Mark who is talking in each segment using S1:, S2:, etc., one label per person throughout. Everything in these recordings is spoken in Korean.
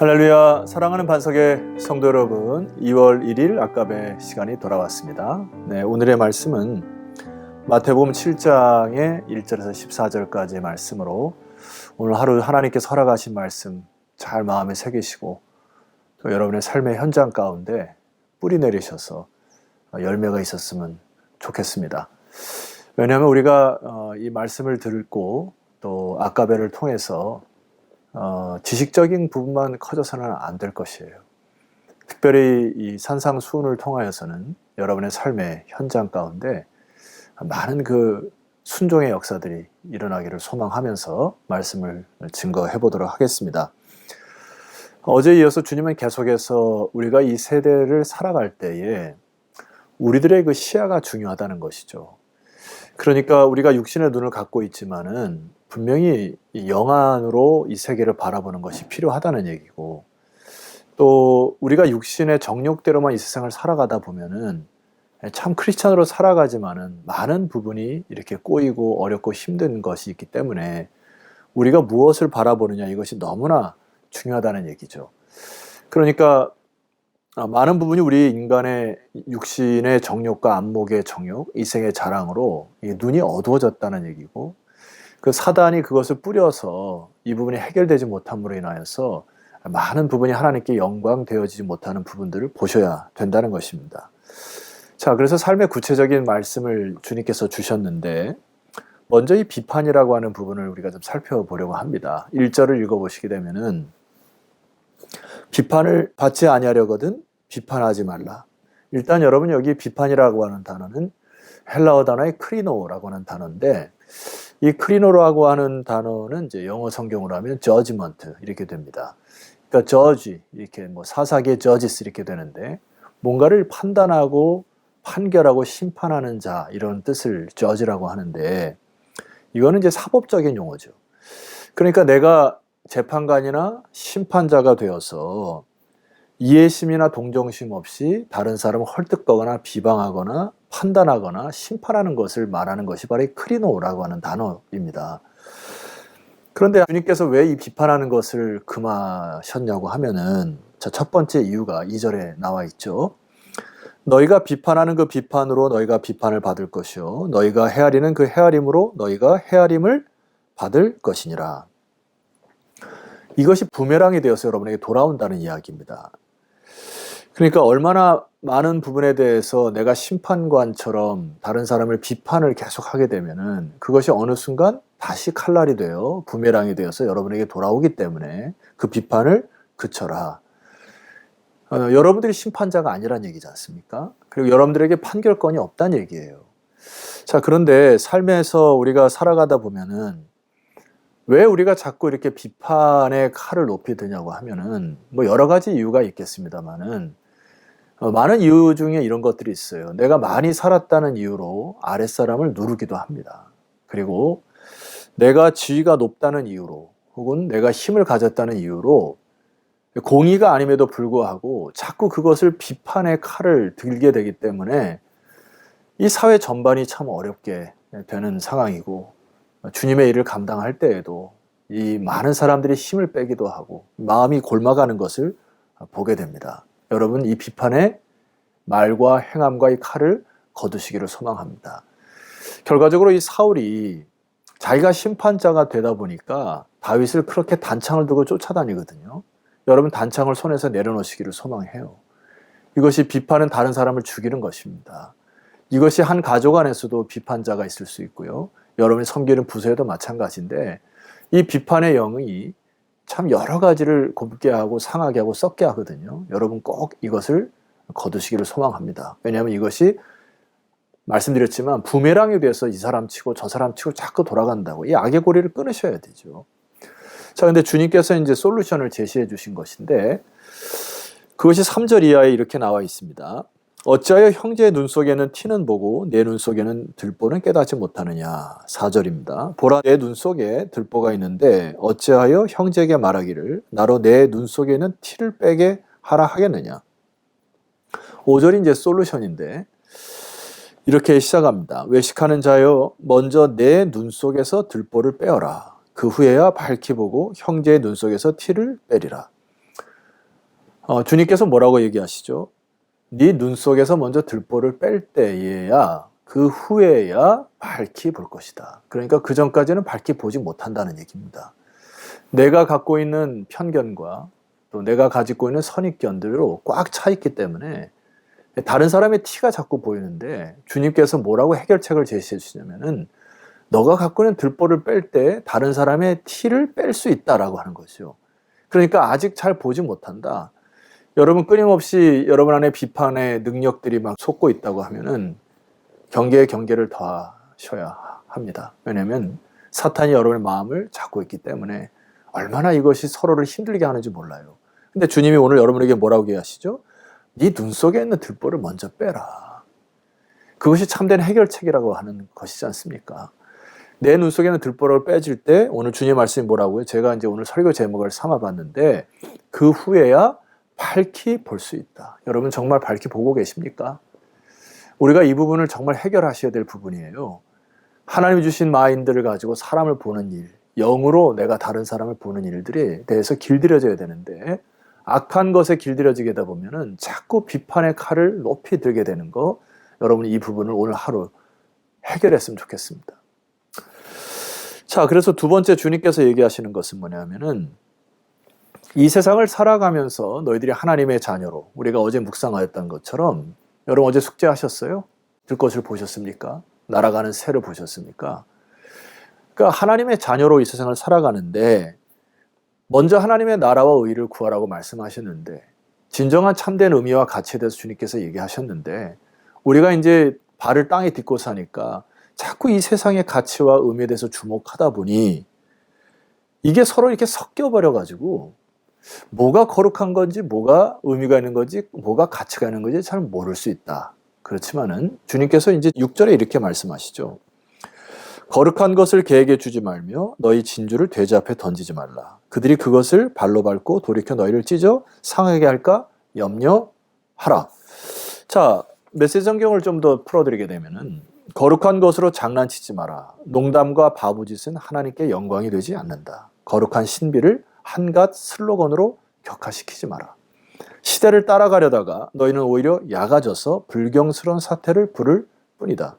S1: 할렐루야. 사랑하는 반석의 성도 여러분 2월 1일 아까의 시간이 돌아왔습니다. 네, 오늘의 말씀은 마태복음 7장의 1절에서 14절까지의 말씀으로 오늘 하루 하나님께서 허락하신 말씀 잘 마음에 새기시고 또 여러분의 삶의 현장 가운데 뿌리 내리셔서 열매가 있었으면 좋겠습니다. 왜냐하면 우리가 어, 이 말씀을 듣고 또 아까베를 통해서 어, 지식적인 부분만 커져서는 안 될 것이에요. 특별히 이 산상수훈을 통하여서는 여러분의 삶의 현장 가운데 많은 그 순종의 역사들이 일어나기를 소망하면서 말씀을 증거해 보도록 하겠습니다. 어제 이어서 주님은 계속해서 우리가 이 세대를 살아갈 때에 우리들의 그 시야가 중요하다는 것이죠. 그러니까 우리가 육신의 눈을 갖고 있지만은 분명히 영안으로 이 세계를 바라보는 것이 필요하다는 얘기고 또 우리가 육신의 정욕대로만 이 세상을 살아가다 보면은 참 크리스찬으로 살아가지만은 많은 부분이 이렇게 꼬이고 어렵고 힘든 것이 있기 때문에 우리가 무엇을 바라보느냐 이것이 너무나 중요하다는 얘기죠. 그러니까 많은 부분이 우리 인간의 육신의 정욕과 안목의 정욕, 이생의 자랑으로 눈이 어두워졌다는 얘기고 그 사단이 그것을 뿌려서 이 부분이 해결되지 못함으로 인하여서 많은 부분이 하나님께 영광 되어지지 못하는 부분들을 보셔야 된다는 것입니다. 자, 그래서 삶의 구체적인 말씀을 주님께서 주셨는데 먼저 이 비판이라고 하는 부분을 우리가 좀 살펴보려고 합니다. 1절을 읽어보시게 되면은 비판을 받지 아니하려거든 비판하지 말라. 일단 여러분 여기 비판이라고 하는 단어는 헬라어 단어의 크리노라고 하는 단어인데 이 크리노라고 하는 단어는 이제 영어 성경으로 하면 judgment 이렇게 됩니다. 그러니까 judge 이렇게 뭐 사사기의 judges 이렇게 되는데 뭔가를 판단하고 판결하고 심판하는 자 이런 뜻을 judge라고 하는데 이거는 이제 사법적인 용어죠. 그러니까 내가 재판관이나 심판자가 되어서 이해심이나 동정심 없이 다른 사람을 헐뜯거나 비방하거나 판단하거나 심판하는 것을 말하는 것이 바로 이 크리노라고 하는 단어입니다. 그런데 주님께서 왜 이 비판하는 것을 금하셨냐고 하면은 첫 번째 이유가 2절에 나와 있죠. 너희가 비판하는 그 비판으로 너희가 비판을 받을 것이요 너희가 헤아리는 그 헤아림으로 너희가 헤아림을 받을 것이니라. 이것이 부메랑이 되어서 여러분에게 돌아온다는 이야기입니다. 그러니까 얼마나 많은 부분에 대해서 내가 심판관처럼 다른 사람을 비판을 계속 하게 되면은 그것이 어느 순간 다시 칼날이 되어 부메랑이 되어서 여러분에게 돌아오기 때문에 그 비판을 그쳐라. 어, 여러분들이 심판자가 아니란 얘기지 않습니까? 그리고 여러분들에게 판결권이 없다는 얘기예요. 자, 그런데 삶에서 우리가 살아가다 보면은 왜 우리가 자꾸 이렇게 비판의 칼을 높이 드냐고 하면은 뭐 여러 가지 이유가 있겠습니다만은 어, 많은 이유 중에 이런 것들이 있어요. 내가 많이 살았다는 이유로 아랫사람을 누르기도 합니다. 그리고 내가 지위가 높다는 이유로 혹은 내가 힘을 가졌다는 이유로 공의가 아님에도 불구하고 자꾸 그것을 비판의 칼을 들게 되기 때문에 이 사회 전반이 참 어렵게 되는 상황이고 주님의 일을 감당할 때에도 이 많은 사람들이 힘을 빼기도 하고 마음이 골마가는 것을 보게 됩니다. 여러분 이 비판의 말과 행함과 이 칼을 거두시기를 소망합니다. 결과적으로 이 사울이 자기가 심판자가 되다 보니까 다윗을 그렇게 단창을 두고 쫓아다니거든요. 여러분 단창을 손에서 내려놓으시기를 소망해요. 이것이 비판은 다른 사람을 죽이는 것입니다. 이것이 한 가족 안에서도 비판자가 있을 수 있고요. 여러분이 섬기는 부서에도 마찬가지인데 이 비판의 영이 참 여러 가지를 곱게 하고 상하게 하고 썩게 하거든요. 여러분 꼭 이것을 거두시기를 소망합니다. 왜냐하면 이것이 말씀드렸지만 부메랑이 돼서 이 사람 치고 저 사람 치고 자꾸 돌아간다고 이 악의 고리를 끊으셔야 되죠. 자, 근데 주님께서 이제 솔루션을 제시해 주신 것인데 그것이 3절 이하에 이렇게 나와 있습니다. 어찌하여 형제의 눈 속에는 티는 보고 내 눈 속에는 들보는 깨닫지 못하느냐. 4절입니다. 보라 내 눈 속에 들보가 있는데 어찌하여 형제에게 말하기를 나로 내 눈 속에는 티를 빼게 하라 하겠느냐. 5절이 이제 솔루션인데 이렇게 시작합니다. 외식하는 자여 먼저 내 눈 속에서 들보를 빼어라. 그 후에야 밝히 보고 형제의 눈 속에서 티를 빼리라. 어, 주님께서 뭐라고 얘기하시죠? 네 눈 속에서 먼저 들보를 뺄 때에야 그 후에야 밝히 볼 것이다. 그러니까 그 전까지는 밝히 보지 못한다는 얘기입니다. 내가 갖고 있는 편견과 또 내가 가지고 있는 선입견들로 꽉 차 있기 때문에 다른 사람의 티가 자꾸 보이는데 주님께서 뭐라고 해결책을 제시해 주시냐면은 너가 갖고 있는 들보를 뺄 때 다른 사람의 티를 뺄 수 있다라고 하는 거죠. 그러니까 아직 잘 보지 못한다. 여러분 끊임없이 여러분 안에 비판의 능력들이 막 솟고 있다고 하면은 경계에 경계를 더하셔야 합니다. 왜냐하면 사탄이 여러분의 마음을 잡고 있기 때문에 얼마나 이것이 서로를 힘들게 하는지 몰라요. 근데 주님이 오늘 여러분에게 뭐라고 얘기하시죠? 네 눈 속에 있는 들보를 먼저 빼라. 그것이 참된 해결책이라고 하는 것이지 않습니까? 내 눈 속에 있는 들보를 빼질 때 오늘 주님 말씀이 뭐라고요? 제가 이제 오늘 설교 제목을 삼아봤는데 그 후에야 밝히 볼 수 있다. 여러분 정말 밝히 보고 계십니까? 우리가 이 부분을 정말 해결하셔야 될 부분이에요. 하나님이 주신 마인드를 가지고 사람을 보는 일, 영으로 내가 다른 사람을 보는 일들에 대해서 길들여져야 되는데 악한 것에 길들여지게 되다 보면은 자꾸 비판의 칼을 높이 들게 되는 거 여러분이 이 부분을 오늘 하루 해결했으면 좋겠습니다. 자, 그래서 두 번째 주님께서 얘기하시는 것은 뭐냐면은 이 세상을 살아가면서 너희들이 하나님의 자녀로 우리가 어제 묵상하였던 것처럼 여러분 어제 숙제하셨어요? 들 것을 보셨습니까? 날아가는 새를 보셨습니까? 그러니까 하나님의 자녀로 이 세상을 살아가는데 먼저 하나님의 나라와 의를 구하라고 말씀하셨는데 진정한 참된 의미와 가치에 대해서 주님께서 얘기하셨는데 우리가 이제 발을 땅에 딛고 사니까 자꾸 이 세상의 가치와 의미에 대해서 주목하다 보니 이게 서로 이렇게 섞여 버려 가지고 뭐가 거룩한 건지 뭐가 의미가 있는 건지 뭐가 가치가 있는 건지 잘 모를 수 있다. 그렇지만은 주님께서 이제 6절에 이렇게 말씀하시죠. 거룩한 것을 개에게 주지 말며 너희 진주를 돼지 앞에 던지지 말라. 그들이 그것을 발로 밟고 돌이켜 너희를 찢어 상하게 할까 염려하라. 자, 메시지 성경을 좀 더 풀어드리게 되면은 거룩한 것으로 장난치지 마라. 농담과 바보짓은 하나님께 영광이 되지 않는다. 거룩한 신비를 한갓 슬로건으로 격화시키지 마라. 시대를 따라가려다가 너희는 오히려 약아져서 불경스러운 사태를 부를 뿐이다.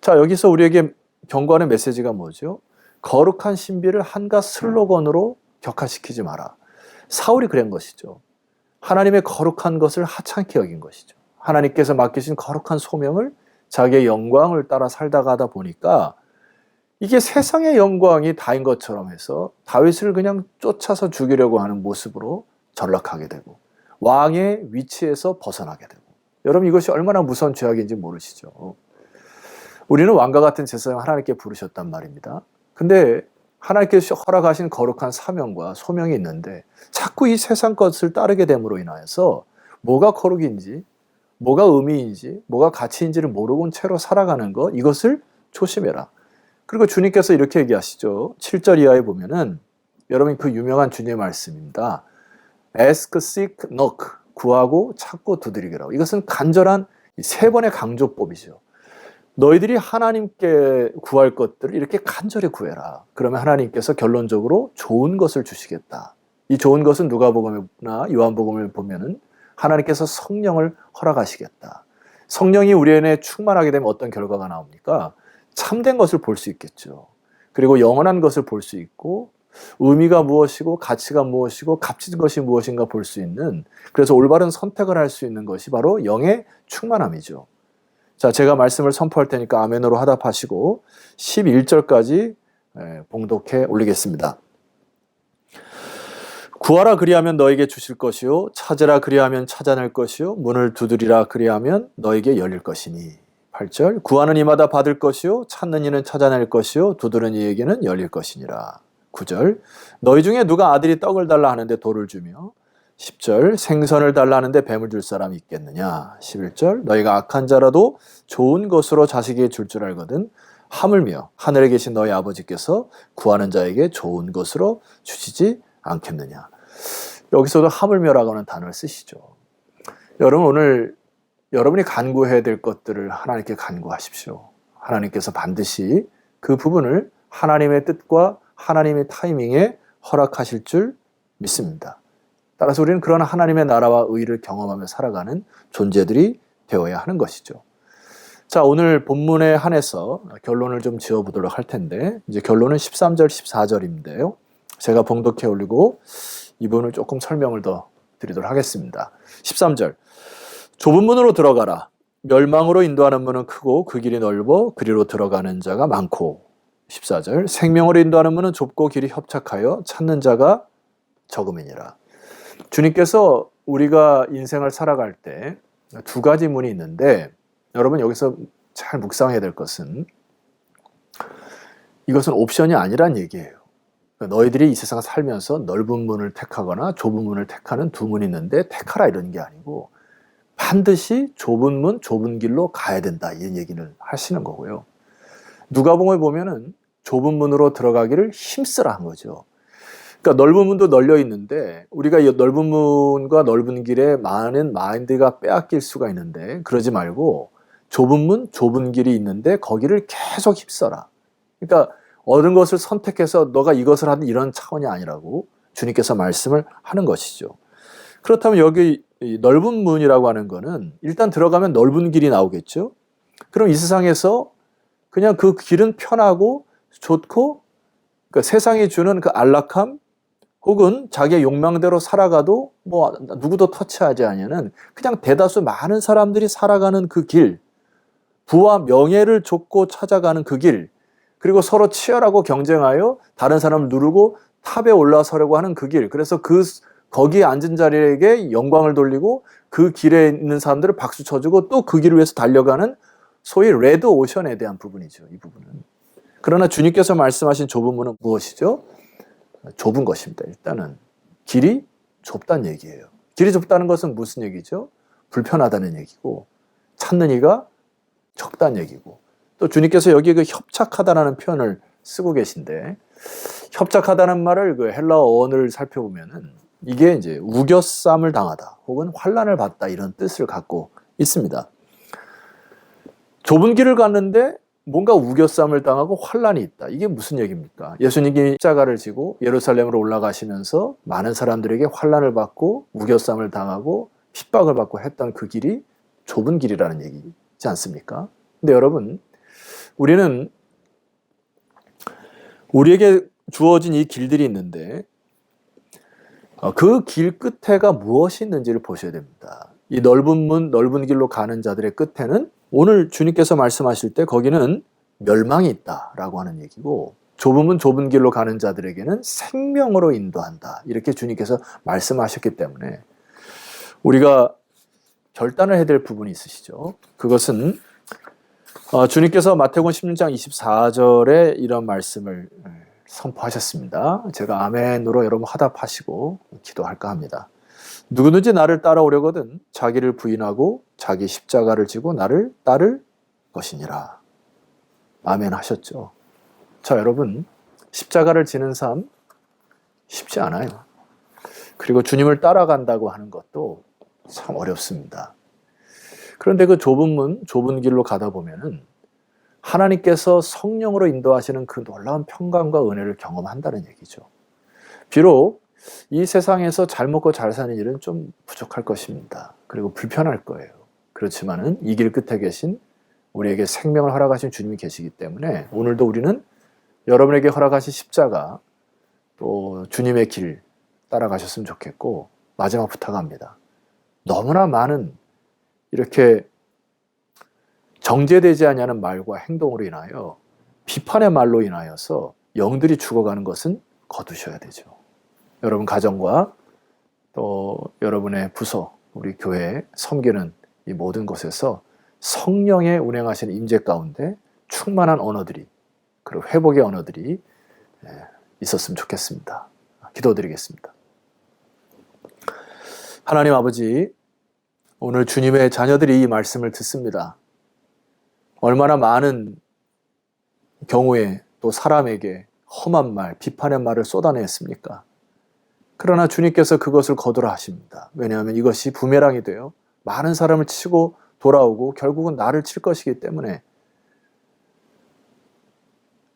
S1: 자, 여기서 우리에게 경고하는 메시지가 뭐죠? 거룩한 신비를 한갓 슬로건으로 격화시키지 마라. 사울이 그런 것이죠. 하나님의 거룩한 것을 하찮게 여긴 것이죠. 하나님께서 맡기신 거룩한 소명을 자기의 영광을 따라 살다가 하다 보니까 이게 세상의 영광이 다인 것처럼 해서 다윗을 그냥 쫓아서 죽이려고 하는 모습으로 전락하게 되고 왕의 위치에서 벗어나게 되고 여러분 이것이 얼마나 무서운 죄악인지 모르시죠. 우리는 왕과 같은 제사장 하나님께 부르셨단 말입니다. 근데 하나님께서 허락하신 거룩한 사명과 소명이 있는데 자꾸 이 세상 것을 따르게 됨으로 인하여서 뭐가 거룩인지 뭐가 의미인지 뭐가 가치인지를 모르고 채로 살아가는 것 이것을 조심해라. 그리고 주님께서 이렇게 얘기하시죠. 7절 이하에 보면은 여러분 그 유명한 주님의 말씀입니다. ask, seek, knock. 구하고 찾고 두드리기라고. 이것은 간절한 세 번의 강조법이죠. 너희들이 하나님께 구할 것들을 이렇게 간절히 구해라. 그러면 하나님께서 결론적으로 좋은 것을 주시겠다. 이 좋은 것은 누가복음이나 요한복음을 보면은 하나님께서 성령을 허락하시겠다. 성령이 우리 안에 충만하게 되면 어떤 결과가 나옵니까? 참된 것을 볼 수 있겠죠. 그리고 영원한 것을 볼 수 있고 의미가 무엇이고 가치가 무엇이고 값진 것이 무엇인가 볼 수 있는 그래서 올바른 선택을 할 수 있는 것이 바로 영의 충만함이죠. 자, 제가 말씀을 선포할 테니까 아멘으로 하답하시고 11절까지 봉독해 올리겠습니다. 구하라 그리하면 너에게 주실 것이요 찾으라 그리하면 찾아낼 것이요 문을 두드리라 그리하면 너에게 열릴 것이니 8절 구하는 이마다 받을 것이요 찾는 이는 찾아낼 것이요 두드는 이에게는 열릴 것이니라. 9절 너희 중에 누가 아들이 떡을 달라 하는데 돌을 주며 10절 생선을 달라 하는데 뱀을 줄 사람이 있겠느냐. 11절 너희가 악한 자라도 좋은 것으로 자식에게 줄줄 알거든 하물며 하늘에 계신 너희 아버지께서 구하는 자에게 좋은 것으로 주시지 않겠느냐. 여기서도 하물며라고 하는 단어를 쓰시죠. 여러분 오늘 여러분이 간구해야 될 것들을 하나님께 간구하십시오. 하나님께서 반드시 그 부분을 하나님의 뜻과 하나님의 타이밍에 허락하실 줄 믿습니다. 따라서 우리는 그런 하나님의 나라와 의를 경험하며 살아가는 존재들이 되어야 하는 것이죠. 자, 오늘 본문에 한해서 결론을 좀 지어 보도록 할 텐데, 이제 결론은 13절, 14절인데요. 제가 봉독해 올리고 이분을 조금 설명을 더 드리도록 하겠습니다. 13절. 좁은 문으로 들어가라. 멸망으로 인도하는 문은 크고 그 길이 넓어 그리로 들어가는 자가 많고 14절 생명으로 인도하는 문은 좁고 길이 협착하여 찾는 자가 적음이니라. 주님께서 우리가 인생을 살아갈 때 두 가지 문이 있는데 여러분 여기서 잘 묵상해야 될 것은 이것은 옵션이 아니란 얘기예요. 그러니까 너희들이 이 세상 살면서 넓은 문을 택하거나 좁은 문을 택하는 두 문이 있는데 택하라 이런 게 아니고 반드시 좁은 문, 좁은 길로 가야 된다 이런 얘기를 하시는 거고요. 누가복음을 보면은 좁은 문으로 들어가기를 힘쓰라 한 거죠. 그러니까 넓은 문도 널려 있는데 우리가 이 넓은 문과 넓은 길에 많은 마인드가 빼앗길 수가 있는데 그러지 말고 좁은 문, 좁은 길이 있는데 거기를 계속 힘써라. 그러니까 얻은 것을 선택해서 너가 이것을 하는 이런 차원이 아니라고 주님께서 말씀을 하는 것이죠. 그렇다면 여기 넓은 문이라고 하는 거는 일단 들어가면 넓은 길이 나오겠죠. 그럼 이 세상에서 그냥 그 길은 편하고 좋고 그러니까 세상이 주는 그 안락함 혹은 자기의 욕망대로 살아가도 뭐 누구도 터치하지 않으면 그냥 대다수 많은 사람들이 살아가는 그 길, 부와 명예를 쫓고 찾아가는 그 길, 그리고 서로 치열하고 경쟁하여 다른 사람을 누르고 탑에 올라서려고 하는 그 길. 그래서 그 거기에 앉은 자리에게 영광을 돌리고 그 길에 있는 사람들을 박수 쳐주고 또 그 길을 위해서 달려가는 소위 레드 오션에 대한 부분이죠. 이 부분은. 그러나 주님께서 말씀하신 좁은 문은 무엇이죠? 좁은 것입니다. 일단은 길이 좁다는 얘기예요. 길이 좁다는 것은 무슨 얘기죠? 불편하다는 얘기고 찾는 이가 적다는 얘기고 또 주님께서 여기 그 협착하다라는 표현을 쓰고 계신데 협착하다는 말을 그 헬라어 어원을 살펴보면은 이게 이제 우겨쌈을 당하다 혹은 환란을 받다 이런 뜻을 갖고 있습니다. 좁은 길을 갔는데 뭔가 우겨쌈을 당하고 환란이 있다. 이게 무슨 얘기입니까? 예수님이 십자가를 지고 예루살렘으로 올라가시면서 많은 사람들에게 환란을 받고 우겨쌈을 당하고 핍박을 받고 했던 그 길이 좁은 길이라는 얘기지 않습니까? 근데 여러분, 우리는 우리에게 주어진 이 길들이 있는데 그 길 끝에가 무엇이 있는지를 보셔야 됩니다. 이 넓은 문, 넓은 길로 가는 자들의 끝에는 오늘 주님께서 말씀하실 때 거기는 멸망이 있다라고 하는 얘기고 문, 좁은 길로 가는 자들에게는 생명으로 인도한다. 이렇게 주님께서 말씀하셨기 때문에 우리가 결단을 해야 될 부분이 있으시죠. 그것은 어, 주님께서 마태복음 16장 24절에 이런 말씀을 선포하셨습니다. 제가 아멘으로 여러분 화답하시고 기도할까 합니다. 누구든지 나를 따라오려거든 자기를 부인하고 자기 십자가를 지고 나를 따를 것이니라. 아멘 하셨죠. 자, 여러분, 십자가를 지는 삶 쉽지 않아요. 그리고 주님을 따라간다고 하는 것도 참 어렵습니다. 그런데 그 좁은 문, 좁은 길로 가다 보면은 하나님께서 성령으로 인도하시는 그 놀라운 평강과 은혜를 경험한다는 얘기죠. 비록 이 세상에서 잘 먹고 잘 사는 일은 좀 부족할 것입니다. 그리고 불편할 거예요. 그렇지만은 이 길 끝에 계신 우리에게 생명을 허락하신 주님이 계시기 때문에 오늘도 우리는 여러분에게 허락하신 십자가 또 주님의 길 따라가셨으면 좋겠고 마지막 부탁합니다. 너무나 많은 이렇게 정제되지 않냐는 말과 행동으로 인하여 비판의 말로 인하여서 영들이 죽어가는 것은 거두셔야 되죠. 여러분 가정과 또 여러분의 부서, 우리 교회 섬기는 이 모든 곳에서 성령의 운행하시는 임재 가운데 충만한 언어들이 그리고 회복의 언어들이 예, 있었으면 좋겠습니다. 기도드리겠습니다. 하나님 아버지, 오늘 주님의 자녀들이 이 말씀을 듣습니다. 얼마나 많은 경우에 또 사람에게 험한 말, 비판의 말을 쏟아냈습니까? 그러나 주님께서 그것을 거두라 하십니다. 왜냐하면 이것이 부메랑이 되어 많은 사람을 치고 돌아오고 결국은 나를 칠 것이기 때문에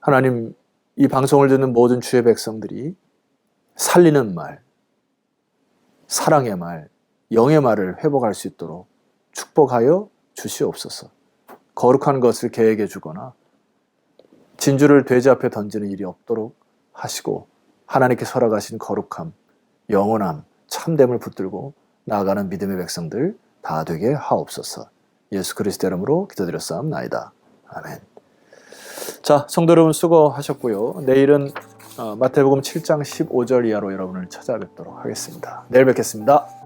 S1: 하나님 이 방송을 듣는 모든 주의 백성들이 살리는 말, 사랑의 말, 영의 말을 회복할 수 있도록 축복하여 주시옵소서. 거룩한 것을 계획해 주거나 진주를 돼지 앞에 던지는 일이 없도록 하시고 하나님께 설악하신 거룩함, 영원함, 참됨을 붙들고 나아가는 믿음의 백성들 다 되게 하옵소서. 예수 그리스도 이름으로 기도드렸사옵나이다. 아멘. 자, 성도 여러분 수고하셨고요. 내일은 어, 마태복음 7장 15절 이하로 여러분을 찾아뵙도록 하겠습니다. 내일 뵙겠습니다.